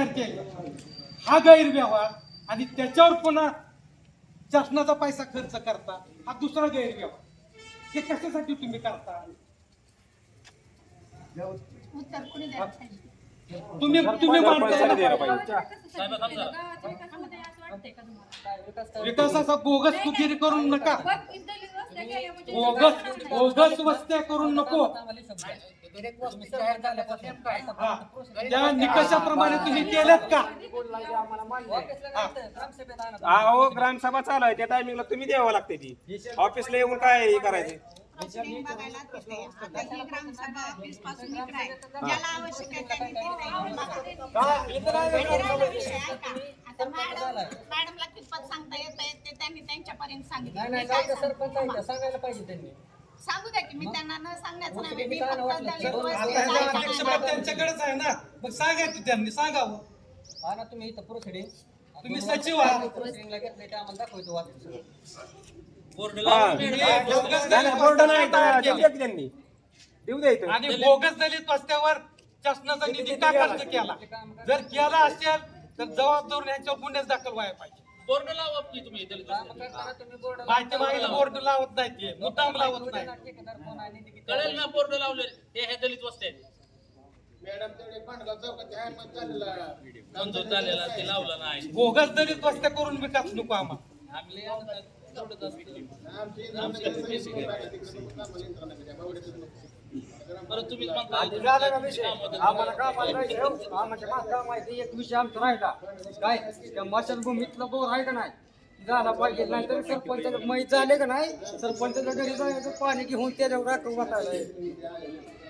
तयार केले. हा गैरव्यवहार आणि त्याच्यावर पुन्हा शासनाचा पैसा खर्च करता हा दुसरा गैरव्यवहार. हे कशासाठी तुम्ही करता? उत्तर कोणी द्यायला पाहिजे? तुम्ही तुम्ही विकासाचा बोगस करून नका. बोगस बोगस वस्त्या करून नको. हा. त्या निकषाप्रमाणे तुम्ही केल्यात का? अहो ग्रामसभा चालू आहे. त्या टायमिंगला तुम्ही द्यावं लागते ती. ऑफिसला येऊन काय हे करायचं? प्रोसिडिंग बघायला तिथे आता ही ग्रामसभा ऑफिसपासून इकडे आहे. ज्याला आवश्यक आहे त्यांनी ते बघा. विषय ऐका. आता मॅडम मॅडमला कितपत सांगता येत आहे ते त्यांनी त्यांच्यापर्यंत सांगितलं. मी काय सांगू? सांगायला पाहिजे त्यांनी. सांगू द्या की मी त्यांना न सांगण्याचं नाही. मी फक्त? दलित वस्तीचं ऐकणार. त्यांच्याकडेच आहे ना. मग सांगा की त्यांनी सांगावं. हा ना तुम्ही इथं प्रोसिडिंग तुम्ही सचिव आहात. प्रोसिडिंगला घेतलं ते आम्हाला दाखवतो बोर्ड हा. नाही, नाही, बोर्ड नाही त्यांनी. देऊ आणि बोगस दलित वस्त्यावर शासनाचा निधी का खर्च केला? जर केला असेल तर जबाबदार यांच्यावर गुन्हे दाखल व्हायला पाहिजे. बोर्ड लावा की तुम्ही दलित काम वस्तीत. करताना तुम्ही बोर्ड माहिती माहिती बोर्ड लावत नाही ते. मुद्दाम लावत नाही. कळेल ना बोर्ड लावले ते हे दलित वस्ती आहेत. मंजूर झालेला ते लावला नाही. बोगस दलित वस्त्या करून विकास नको आम्हाला. तेवढंच असतं बरं तुम्हीच म्हणता एक विषय आमचा राहिला. काय? त्या मशानभूमीतला बोर आहे का नाही? झाला पाहिजे नाही तर सरपंचाला माहीत झाले का नाही? सरपंचाच्या घरी जायचं पाणी घेऊन त्याच्यावर राखून बसायला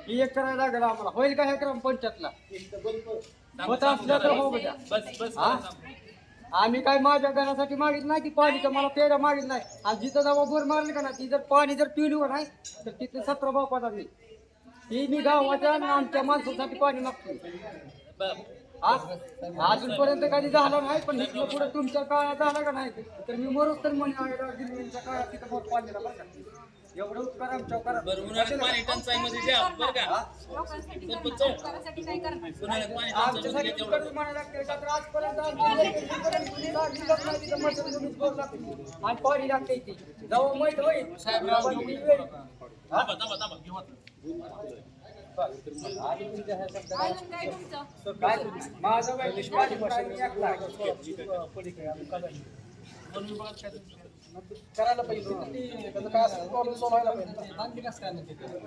ही एक करायला लागेल आम्हाला. होईल का ह्या ग्रामपंचायतला? होत असलं तर हो बस बस हा? आम्ही काय माझ्या घरासाठी मागित नाही की पाणीचं मला पेढा मागित नाही. आणि जिथं जावा भर मारली का ना ती जर पाणी जर पिली हो नाही तर तिथे सतरा पडा मी ती. मी गावाच्या आणि आमच्या माणसासाठी पाणी मागतो अजूनपर्यंत कधी झालं नाही पण इथलं पुढे तुमच्या काळात झालं का नाही तर मी मरोच तर म्हणे दिल्लीच्या काळात तिथं पाणी एवढं उपकार आमच्यावर करा बरं उन्हाळ्यात पाणी टंचाईमध्ये द्या बरं का? लोकांसाठी सरपंच. लोकांसाठी काय करणार उन्हाळ्यात पाणी आमच्यासाठी टंचाईमध्ये उपकार तेवढं म्हणायला लागते का तर आजपर्यंत आमच्या इथपर्यंत कुणी लागलीच नाही तिथं मशानभूमीत बोर लागते. आणि पाणी लागते ती जेव्हा माहीत होईल. पण ती वेळ- थांबा थांबा थांबा घेऊ आता. अजून काय तुमचं? काय माझं एकला विभागात काय तुमचं? करायला पाहिजे त्याचं काय असेल प्रॉब्लेम सॉल्व्ह व्हायला पाहिजे.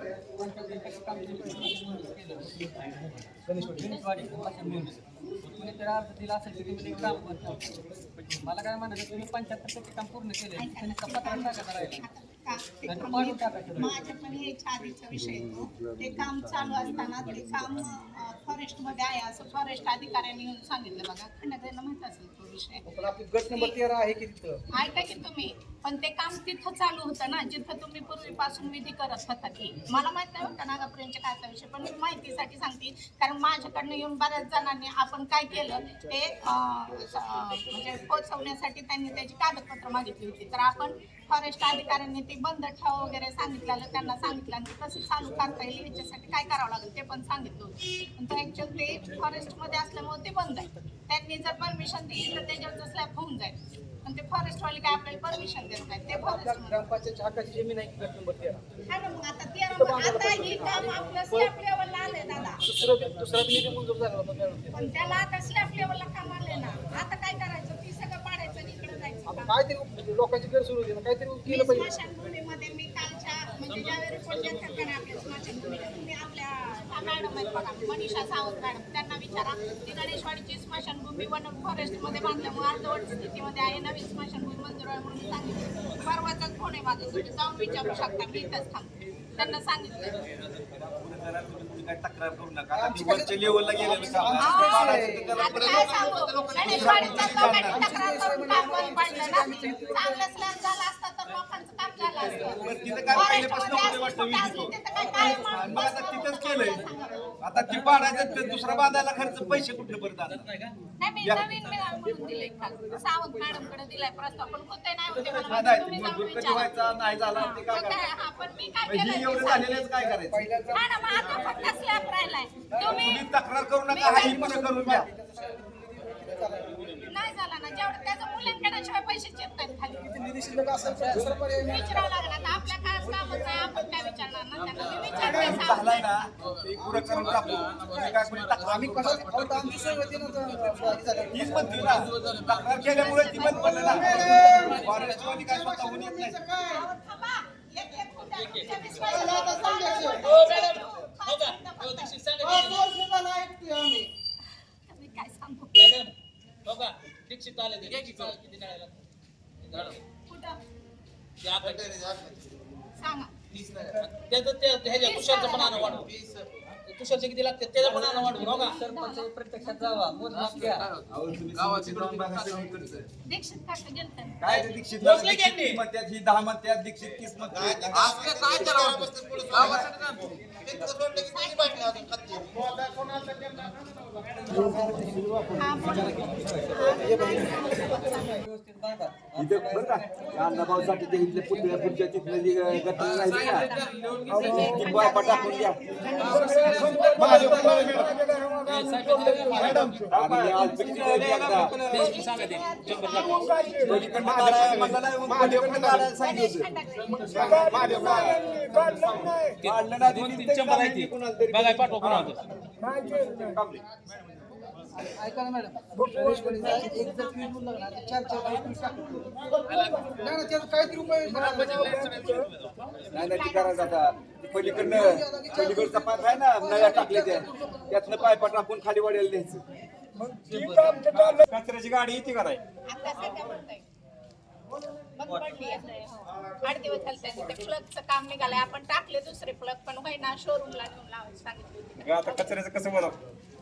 मला काय म्हणायचं तुम्ही पंच्याहत्तर टक्के काम पूर्ण केले त्यांनी पत्र टाकायचं राहिलं का- ते आणि काम पाणी मी- टाकायचं. माझ्या पण हे आधीचा विषय येतो ते काम चालू असताना ते काम फॉरेस्टमध्ये आहे असं फॉरेस्ट अधिकाऱ्यांनी येऊन सांगितलं बघा. खंडग्रेला माहीत असेल तो विषय. पण आपली गट नंबर तेरा आहे की तिथं? ऐका की तुम्ही पण ते काम तिथं चालू होतं ना जिथं तुम्ही पूर्वीपासून विधी करत होता की मला माहीत नाही होतं नागापर्यंतच्या कायचा विषय पण मी माहितीसाठी सांगते कारण माझ्याकडनं येऊन बऱ्याच जणांनी आपण काय केलं ते अं, स- अं, म्हणजे पोचवण्यासाठी त्यांनी त्याची कागदपत्र मागितली होती. तर आपण फॉरेस्ट अधिकाऱ्यांनी ते बंद ठेवा वगैरे सांगितलेलं त्यांना सांगितलं आणि ते कसं चालू करता येईल. याच्यासाठी काय करावं लागेल ते पण सांगितलं होतं. पण ते ऍक्च्युअल ते फॉरेस्टमध्ये असल्यामुळे ते बंद आहे. त्यांनी जर परमिशन दिली तर त्याच्यावर स्लॅब होऊन जाईल. पण ते फॉरेस्टवाले काय आपल्याला परमिशन देत नाही ते फॉरेस्ट ग्रामपंचायत हक्काची जमीन आहे की गट नंबर तेरा? हा ना मग आता तेरा आता ही काम आपलं स्लॅब लेवलला आलंय दादा. दुसरं दुसरा निधी मंजूर झाला होता त्यावेळेस. पण त्याला आता स्लॅब लेवलला काम आलंय ना. आता काय करायचं ती सगळं पाडायचं आणि इकडे जायचं आता. काहीतरी लोकांची गैरसोय होती ना काहीतरी केलं पाहिजे. स्मशानभूमीमध्ये मी कालच्या म्हणजे ज्यावेळी रिपोर्ट का आपल्या स्मशानभूमीला तुम्ही आपल्या ह्या मॅडम आहेत बघा मनीषा सावंत मॅडम त्यांना विचारा ती गणेशवाडीची स्मशानभूमी वन फॉरेस्टमध्ये बांधल्यामुळे अर्धवट स्थितीमध्ये आहे नवीन स्मशानभूमी मंजूर आहे म्हणून सांगितलं. परवाचाच फोन आहे जाऊन विचारू शकता मी इथंच थांबते. त्यांना सांगितलं. काय तक्रार करू नका आता ती वरच्या लेवलला गेलेलं काम आहे. अहो, पाडायचं तर त्याला आता काय सांगू? गणेशवाडीचा लोकांनी तक्रार करून काम बंद पडलं ना. चांगलं slab झालं असतं तर लोकांचं काम झालं असतं. पण तिथं काय पहिल्यापासून वाटतं तिथं काय काय मग आता तिथंच केलंय. आता ती पाडायचं ते दुसरा बांधायला खर्च पैसे कुठले परत आला नाही का नाही मी नवीन मिळालं म्हणून दिलंय काल. सावंत मॅडमकडे दिलाय प्रस्ताव पण होते नाही होते मला नाही माहिती. नाही, तुम्ही ती जाऊन मंजूर कधी विचारा. व्हायचा नाही झाला ते काय हा, पण मी काय मग केलं ही ते एवढं. झालेलंच काय करायचं हा ना, मग आता फक्त slab राहिलाय. तुम्ही तुम्ही तक्रार करू नका हा ही पण करून घ्या नाही झाला ना जेवढं त्याचं मूल्यांकनाशिवाय पैसे येत नाहीत खाली विचारावं लागणार आता आपल्या काय कामच नाही आपण काय विचारणार ना त्यांना? मी विचारते झालाय ना ते पुढं करून टाकू. तुम्ही काय कोणी टाकू आम्ही कसं तीच म्हणते ना तक्रार केल्यामुळे ती बंद पडलं ना. फॉरेस्टवाली काय स्वतःहून येत नाही. थांबा. एक- एक फुटा. तुमच्या विश्वासाला आता मॅडम. हो का दीक्षित सांगा तुम्ही काय सांगू? मॅडम हो का? दीक्षित आले ते किती काढायला कुठं? ते आता सांगा. त्याचं ते ह्याच्या तुषारचं पण आणा वाढवून तुषारचे किती लागते त्याचं पण आणा हो का? सरपंच प्रत्यक्षात जावा. मोजमाप घ्या. दीक्षित काका गेलते. काय ते दीक्षित मोजले म्हणतात ही दहा म्हणतात दीक्षित तीस म्हणतात हा बोला. व्यवस्थित बांधा इथं बरं का या अण्णाभाऊसाठी ते इथले पुतळ्या पुढच्या तिथले जी गटर राहिली ना ती बायपा टाकून घ्या दोन तीन आहे ती बघाय पाठवा ऐका ना मॅडम एक जर तर चार चार नाही ना काहीतरी उपाय नाही नाही ती करायचं आता पलीकडनं पलीकडचा पाईप आहे ना नळ्या टाकल्या त्या. त्यातनं पायपा टाकून खाली वाढायला द्यायचं कचऱ्याची गाडी येते का नाही. हो. आठ दिवस झाले त्यांनी ते प्लगचं काम निघालंय. आपण टाकले दुसरे प्लग पण होईना शोरूमला नेऊन लावायला सांगितलं होतं. आता कचऱ्याचं कसं बोला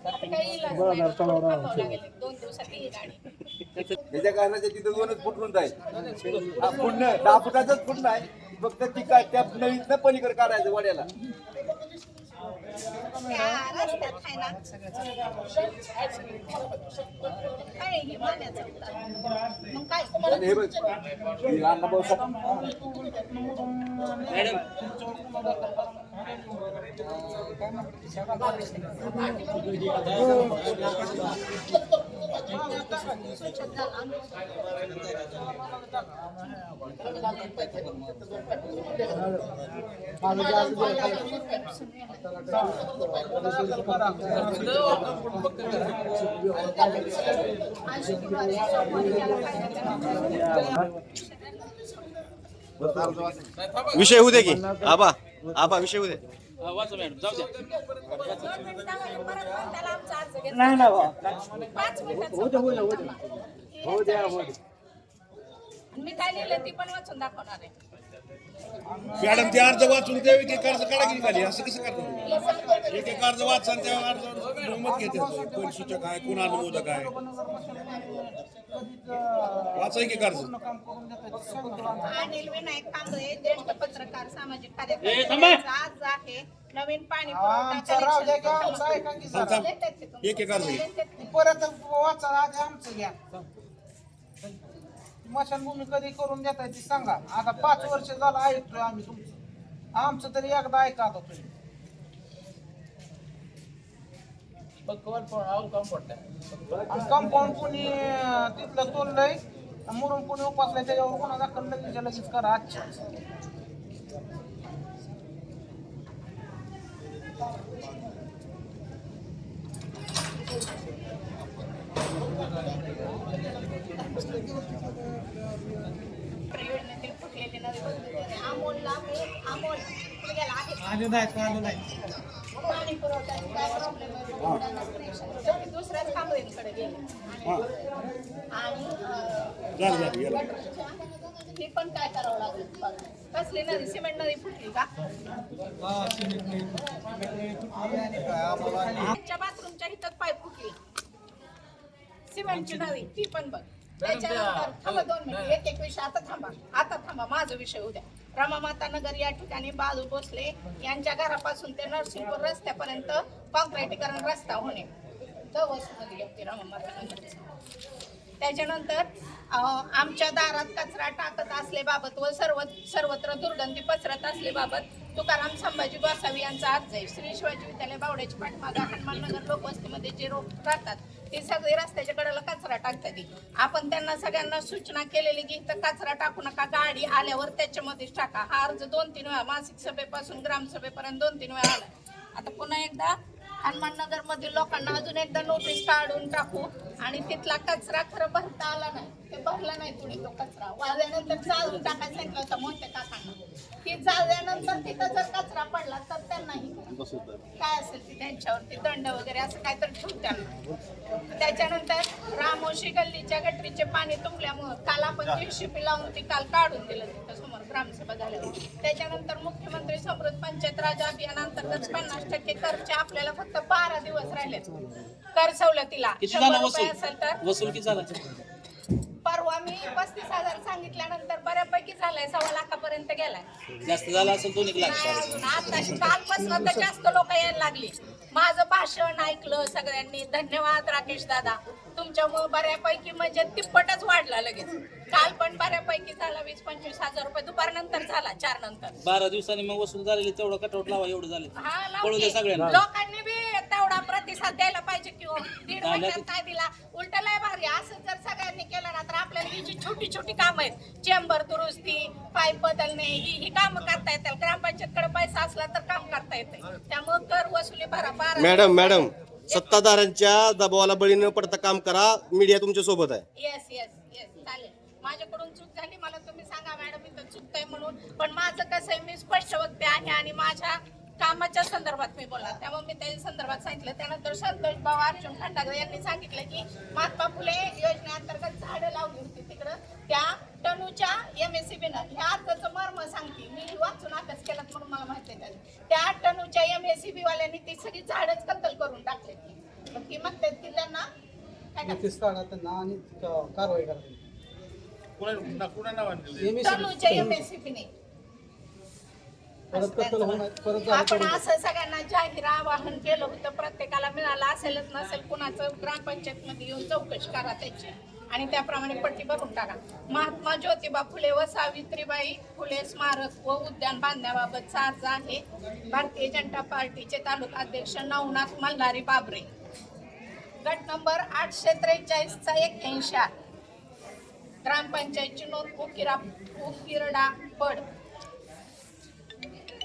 आता काही इलाज नाही. थोडं थांबावं लागेल. दोन दिवसात येईल गाडी. त्याच्या कारणाच्या तिथं दोनच फुट रुंद आहे हा फुटणं दहा फुटाचंच फुटणं आहे. फक्त ती काय त्या नळीतनं पलीकडे काढायचं वड्याला. हे बघ मॅडम विषय होऊ दे की. आबा. आबा विषय हा, वाचा मॅडम जाऊ. नाही ना हो दे, हो हो. हे. द्या, यांचा हो विषय. मी काय लिहिलं ती पण वाचून दाखवणार आहे. मॅडम ते अर्ज वाचून ते एक एक अर्ज काढा की खाली असं कसं करतो एक एक अर्ज वाचा आणि त्या अर्ज मत घेते. कोण सूचक आहे कोण अनुमोदक आहे? वाचा एक एक अर्ज अनिल विनायक कांबळे ज्येष्ठ पत्रकार सामाजिक ए, कार्यकर्ते थांबा. आज आहे नवीन पाणी. एक एक अर्ज घे. देतात ते. परत वाचा आधी आमचं घ्या. स्मशानभूमी कधी करून देताय ती सांगा. आता पाच वर्ष झालं ऐकतोय आम्ही तुमचं. आमचं तरी एकदा ऐका आता तुम्ही आणि कंपाऊंड कोणी तिथलं तोडलंय? मुरुम कोणी उपासलाय त्याच्यावर कोणा दाखल लगेच लगेच करा अच्छा गेला आहे आले नाही आलं नाही. पाणी पुरवठ्यात काय प्रॉब्लेम आहे. शेवटी दुसऱ्याच कांबळींकडे गेले. आणि झालं, झालं, गेलं. गटरच्या हे पण काय करावं लागेल? बघा. कसली नदी सिमेंट नदी फुटली का? आमच्या बाथरूमच्या इथं पाईप फुटली. सिमेंटची नदी. ती पण बघ. त्याच्यानंतर थांबा दोन मिनिट एक एक विषय आता थांबा. आता थांबा माझा विषय उद्या. रमामाता नगर या ठिकाणी बाजू भोसले यांच्या घरापासून ते नरसिंहपूर रस्त्यापर्यंत कॉन्क्रिटीकरण रस्ता होणे. रमामाता नगरची. त्याच्यानंतर आमच्या दारात कचरा टाकत असलेबाबत व सर्व सर्वत्र दुर्गंधी पसरत असलेबाबत तुकाराम संभाजी गोसावी यांचा अर्ज आहे. श्री शिवाजी विद्यालय बावड्याची पाठमागा हनुमाननगर लोकवस्तीमध्ये जे रोग राहतात ती सगळी रस्त्याच्या कडेला कचरा टाकतात आपण त्यांना सगळ्यांना सूचना केलेली की इथं कचरा टाकू नका गाडी आल्यावर त्याच्यामध्येच टाका. हा अर्ज दोन तीन वेळा मासिक सभेपासून ग्रामसभेपर्यंत दोन तीन वेळा आला आता पुन्हा एकदा हनुमाननगर मधील लोकांना अजून एकदा नोटीस काढून टाकू. आणि तिथला कचरा खरं भरता आला नाही. ते भरला नाही कुणी तो कचरा. वाळल्यानंतर चालून टाकायला सांगितलं होतं मोठ्या काकांना. ती जाळल्यानंतर तिथं जर कचरा पडला तर त्यांनाही काय असेल ते त्यांच्यावरती दंड वगैरे असं काहीतरी ठेवत्या त्याच्यानंतर रामोशी गल्लीच्या गटरीचे पाणी तुंबल्यामुळं काल आपण जीडीपी लावून ती काल काढून दिलं तिथं समोर ग्रामसभा झाल्यावर. त्याच्यानंतर मुख्यमंत्री समृद्ध पंचायत राज अभियानांतर्गत पन्नास टक्के करचे आपल्याला फक्त बारा दिवस राहिले कर सवलतीला. शंभर रुपये असेल तर वसूल किती झाला? मी पस्तीस हजार सांगितल्यानंतर बऱ्यापैकी झालाय सव्वा लाखापर्यंत गेलाय. जास्त झाला असेल दोन एक लाख. आता कालपासून तर जास्त लोक यायला लागली. माझं भाषण ऐकलं सगळ्यांनी. धन्यवाद राकेश दादा. तुमच्यामुळे बऱ्यापैकी म्हणजे तिप्पटच वाढला लगेच. काल पण बऱ्यापैकी झाला वीस पंचवीस हजार रुपये. दुपारनंतर झाला चार नंतर बारा दिवसांनी मग वसूल झालेली तेवढं कटआउट लावा एवढं झालं. हा पळू दे लावली. सगळ्यांना. लोकांनी बी तेवढा प्रतिसाद द्यायला पाहिजे किंवा दीड नाही, महिन्यात काय दिला. उलट लय भारी. असं जर सगळ्यांनी केलं ना तर आपल्याला ही जी छोटी छोटी कामं आहेत चेंबर दुरुस्ती पाईप बदलणे ही ही कामं करता येतात ग्रामपंचायतकडे पैसा असला तर काम करता येते. त्यामुळे कर वसुली भरा बारा मॅडम मॅडम सत्ताधाऱ्यांच्या दबावाला बळी न पडता काम करा. मीडिया तुमच्यासोबत आहे. येस येस येस चालेल. माझ्याकडून चूक झाली मला तुम्ही सांगा मॅडम इथं चुकतंय म्हणून. पण माझं कसं आहे मी स्पष्ट वक्ते आहे आणि माझ्या कामाच्या संदर्भात मी बोलणार. त्यामुळे मी त्या संदर्भात सांगितलं. त्यानंतर संतोष भाऊ अर्जुन खंडागर यांनी सांगितलं की महात्मा फुले योजनेअंतर्गत झाडं लावली होती तिकडं. त्या टनूच्या एम एस सी बीनं ह्या अर्जाचं मर्म सांगते मी वाचून अभ्यास केला म्हणून मला माहिती आहे. त्या टनूच्या एम एस सी बी वाल्यांनी ती सगळी झाडच कत्तल करून टाकले. मग ती म्हणतात की त्यांना काय करायचं? नोटीस काढा त्यांना आणि क- कारवाई करा कुणा कुणा नावाने तनुच्या एमएससीपीने परत कत्तल होणार? परत झालं आपण तर- असं सगळ्यांना जाहीर आवाहन केलं होतं. प्रत्येकाला मिळालं असेलच नसेल कुणाचं ग्रामपंचायत मध्ये येऊन चौकशी करा त्याची. आणि त्याप्रमाणे पट्टी भरून टाका. महात्मा ज्योतिबा फुले व सावित्रीबाई फुले स्मारक व उद्यान बांधण्याबाबत अर्ज आहे. भारतीय जनता पार्टीचे तालुका अध्यक्ष नवनाथ मल्हारी बाबरे. गट नंबर आठशे त्रेचाळीसचा एक्क्याऐंशी आठ ग्रामपंचायतची नोंद उकिरा उकिरडा पड.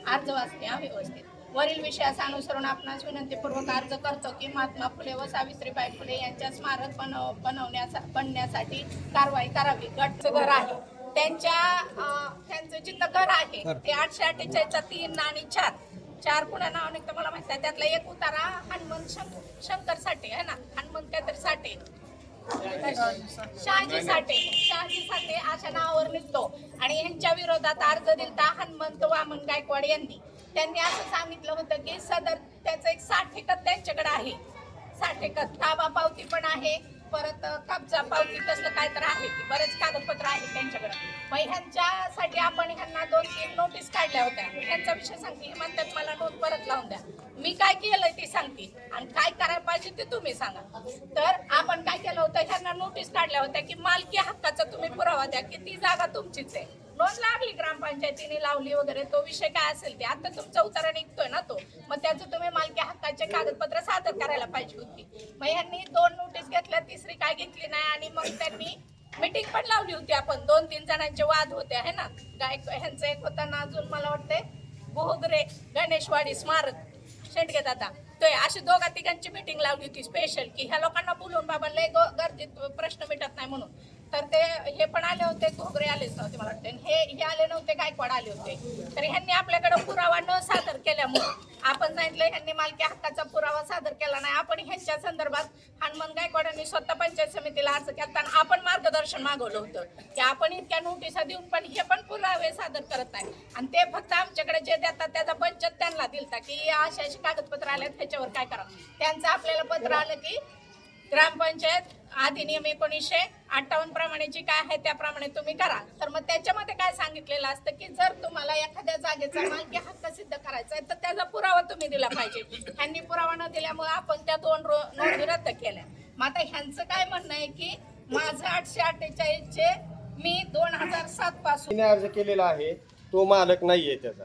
अर्ज वाचते हा व्यवस्थित. वरील विषयास अनुसरून आपणास विनंतीपूर्वक अर्ज करतो की महात्मा फुले व सावित्रीबाई फुले यांच्या स्मारक बनव बनवण्यासा बनण्यासाठी कारवाई करावी. गटचं घर आहे. त्यांच्या त्यांचं जिथं घर आहे ते आठशे अठ्ठेचाळीसचा तीन आणि चार. चार पुण्या नाव निघतं मला माहीत आहे त्यातला एक उतारा हनुमंत शंक- शंकर साठे आहे ना? हनुमंत काहीतरी साठे. शहाजी साठे. शहाजी साठे अशा नावावर निघतो. आणि यांच्या विरोधात अर्ज दिलता हनुमंत वामन गायकवाड यांनी. त्यांनी असं सांगितलं होतं की सदर त्याचं एक साठ एकत त्यांच्याकडे आहे. साठ एकत ताबा पावती पण आहे. परत कब्जा पावती तसलं काय तर आहे बरेच कागदपत्र आहेत त्यांच्याकडे. मग ह्यांच्यासाठी आपण ह्यांना दोन तीन नोटीस काढल्या होत्या. ह्यांचा विषय सांगते. हे म्हणतात मला नोट परत लावून द्या. मी काय केलंय ते सांगते. आणि काय करायला पाहिजे ते तुम्ही सांगा. तर आपण काय केलं होतं? ह्यांना नोटीस काढल्या होत्या की मालकी हक्काचा तुम्ही पुरावा द्या की ती जागा तुमचीच आहे. नोंद लागली ग्रामपंचायतीने लावली वगैरे तो विषय काय असेल ते? आता तुमचा उतारा निघतोय ना तो. मग त्याचं तुम्ही मालकी हक्काचे कागदपत्र सादर करायला पाहिजे होती. मग ह्यांनी दोन नोटीस घेतल्या तिसरी काय घेतली नाही आणि मग त्यांनी मीटिंग पण लावली होती आपण. दोन तीन जणांचे वाद होते आहे ना? गायक ह्यांचं एक होता ना अजून मला वाटतंय बोहगरे गणेशवाडी स्मारक शेंडगे दादा. तो अशी दोघा तिघांची मीटिंग लावली होती स्पेशल की ह्या लोकांना बोलून बाबा लय गर्दीत प्रश्न मिटत नाही म्हणून. तर ते हे पण आले होते घोगरे आलेच नव्हते मला वाटते. हे हे आले नव्हते गायकवाड आले होते. तर ह्यांनी आपल्याकडे पुरावा न सादर केल्यामुळे आपण सांगितलं ह्यांनी मालकी हक्काचा पुरावा सादर केला नाही. आपण ह्यांच्या संदर्भात हनुमान गायकवाडांनी स्वतः पंचायत समितीला अर्ज केला आणि आपण मार्गदर्शन मागवलं होतं. की आपण इतक्या नोटिसा देऊन पण हे पण पुरावे सादर करत नाही. आणि ते फक्त आमच्याकडे जे देतात त्याचा बंचत त्यांना दिलता की अशी अशी कागदपत्र आल्यात ह्याच्यावर काय करा. त्यांचं आपल्याला पत्र आलं की ग्रामपंचायत अधिनियम एकोणीसशे अठ्ठावन्न प्रमाणे जी काय आहे त्याप्रमाणे तुम्ही करा. तर मग त्याच्यामध्ये काय सांगितलेलं असतं की जर तुम्हाला एखाद्या जागेचा मालकी हक्क सिद्ध करायचा आहे तर त्याचा पुरावा तुम्ही दिला पाहिजे. ह्यांनी पुरावा न दिल्यामुळे आपण त्या दोन रो- नोंदी रद्द केल्या. मग आता ह्यांचं काय म्हणणं आहे की माझं आठशे अठ्ठेचाळीसचे मी दोन हजार सात पासून अर्ज केलेला आहे तो मालक नाहीये त्याचा.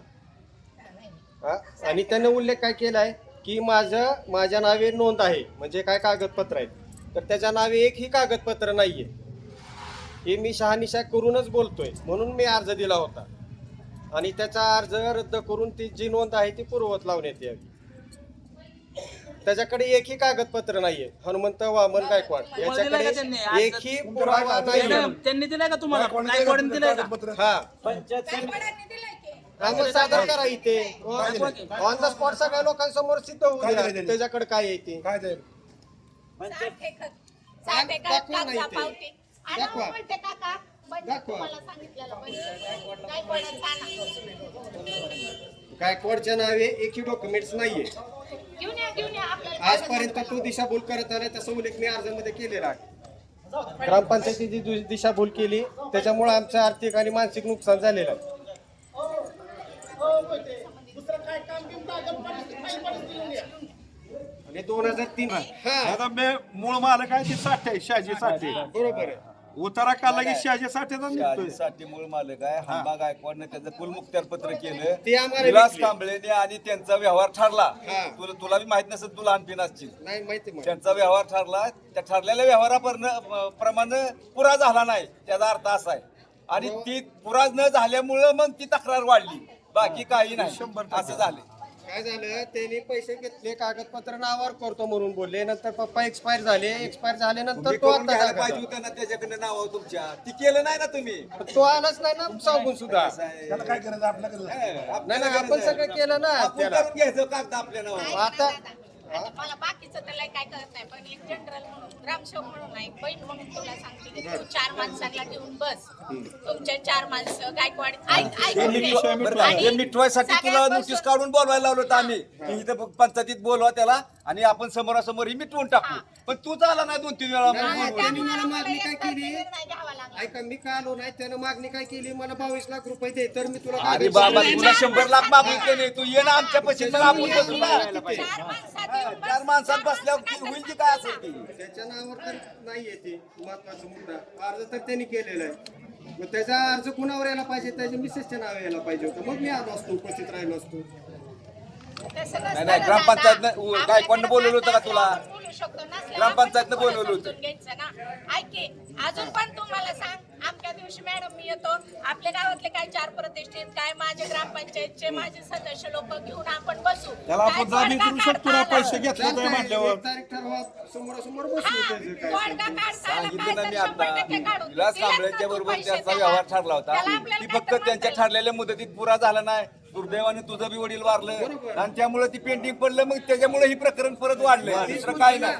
आणि त्याने उल्लेख काय केलाय? की माझं माझ्या नावे नोंद आहे. म्हणजे काय कागदपत्र आहेत? तर त्याच्या नावे एकही कागदपत्र नाहीये. हे मी शहानिशा करूनच बोलतोय. म्हणून मी अर्ज दिला होता. आणि त्याचा अर्ज रद्द करून ती जी नोंद आहे ती पूर्वत लावण्यात यावी त्याच्याकडे एकही कागदपत्र नाहीये. हनुमंत वामन गायकवाड? याच्याकडे एकही पुरावा त्यांनी- दिलाय का तुम्हाला? हा. हा, मग सादर करा इथे. ऑन द स्पॉट सगळ्या लोकांसमोर सिद्ध होऊ? त्याच्याकडे काय येते साठ एकर साठ एकर दाखवा ना कागदा इथे. पावती आणि दाखवा. म्हणते काका बंद दाखवा. तुम्हाला सांगितलेलं बंद गायकवाडांचा आणा. गायकवाडच्या नावे एकही डॉक्युमेंट्स नाहीये घेऊन या घेऊन या आपल्याला आजपर्यंत तो दिशाभूल करत आलाय तसा उल्लेख मी अर्जामध्ये केलेला आहे ग्रामपंचायतीची दु- दिशाभूल केली त्याच्यामुळे आमचं आर्थिक आणि मानसिक नुकसान झालेलं आहे आणि दोन हजार तीन हा. आता मी मूळ मालक आहे ते साठे आहे, शहाजी साठे. बरोबर आहे. उतारा काढला की शहाजी निघतोय. साठी मूळ मालक आहे हंबा गायकवाडने त्याचं कुलमुक्त्यार पत्र केलं. ते आम्हाला विलास. कांबळेने आणि त्यांचा व्यवहार ठरला. हा. तुला तुला बी माहीत नसेल तुला आणखी असतील. नाही माहिती मला. त्यांचा व्यवहार ठरला. त्या ठरलेल्या व्यवहाराप्रमाणे प्रमाणे पुरा झाला नाही त्याचा अर्थ असा आहे. आणि ती पुरा न झाल्यामुळं मग ती तक्रार वाढली. बाकी काही नाही. असं झालं काय झालं? त्यांनी पैसे घेतले कागदपत्र नावावर करतो म्हणून बोलले. नंतर पप्पा एक्सपायर झाले. एक्सपायर झाल्यानंतर तो आता घ्यायला पाहिजे होतं ना त्याच्याकडे नाव तुमच्या. ती केलं नाही ना तुम्ही. तो आलाच नाही ना सांगून सुद्धा. त्याला काय करायचं आपल्याकडे नाही नाही आपण सगळं केलं ना आपण त्याला. करून घ्यायचं कागद आपल्या नावावर. आता-. आता मला बाकीचं त्याला काय करत नाही पण एक जनरल म्हणून ग्रामसेवक म्हणून नाही बहीण म्हणून तुला सांगते की तू चार माणसांना घेऊन बस. तुमचे चार माणसं गायकवाड ऐक हे? हे मिटवायसाठी तुला सगळ्यात नोटीस बसून- काढून बोलवायला लावलं होतं आम्ही. की इथं पंचायतीत बोलवा त्याला आणि आपण समोरासमोर ही मिटवून टाकू. पण तू झाला नाही दोन तीन वेळा. त्यांनी मला मागणी काय केली? निर्णय घ्यावा लागला. ऐका मी का आलो नाही? त्यानं मागणी काय केली? मला बावीस लाख रुपये दे तर मी तुला अरे बाबा तुला शंभर लाख मागून केले. तू ये ना आमच्या पशी तर आपण बसू. ना चार माणसात येऊन बस. चार माणसात बसल्यावर माणसात होईल की बस काय. असेल ती त्याच्या नावावर तर नाही येते महत्त्वाचा मुद्दा अर्ज तर त्यांनी केलेला आहे मग त्याचा अर्ज कुणावर यायला पाहिजे त्याच्या मिसेसच्या नावे यायला पाहिजे होतं मग मी आलो असतो उपस्थित राहिलो असतो नाही, नाही, दादा. उ- गायकवाडनं बोलवलं होतं का तुला? बोलू शकतो. ग्रामपंचायतनं बोलवलं होतं. घ्यायचं ना. ऐक की, अजून पण तुम्हाला सांग अमक्या दिवशी मॅडम मी येतो आपल्या गावातले काय चार प्रतिष्ठित काय माझे ग्रामपंचायतचे माझे सदस्य लोक घेऊन आपण बसू त्याला आपण काय जामीन तोडगा करू शकतो ना काढता पैसे? घेतले तर म्हणल्यावर एक तारीख ठरवा समोरासमोर बसू हा, त्याचं काय तोडगा काढता आलं सांगितलं ना काय मी तर शंभर आता टक्के काढू. विलास दिलेत ना कांबळेच्या तू बरोबर पैसे त्याचा त्याला. व्यवहार ठरला होता त्याला आपल्याला ती काय फक्त त्यांच्या. ठरलेल्या मुदतीत पुरा झाला नाही दुर्दैवाने तुझं बी वडील वारलं. आणि त्यामुळे ती पेंटिंग पडलं मग त्याच्यामुळे ही प्रकरण परत वाढलं दुसरं काय नाही.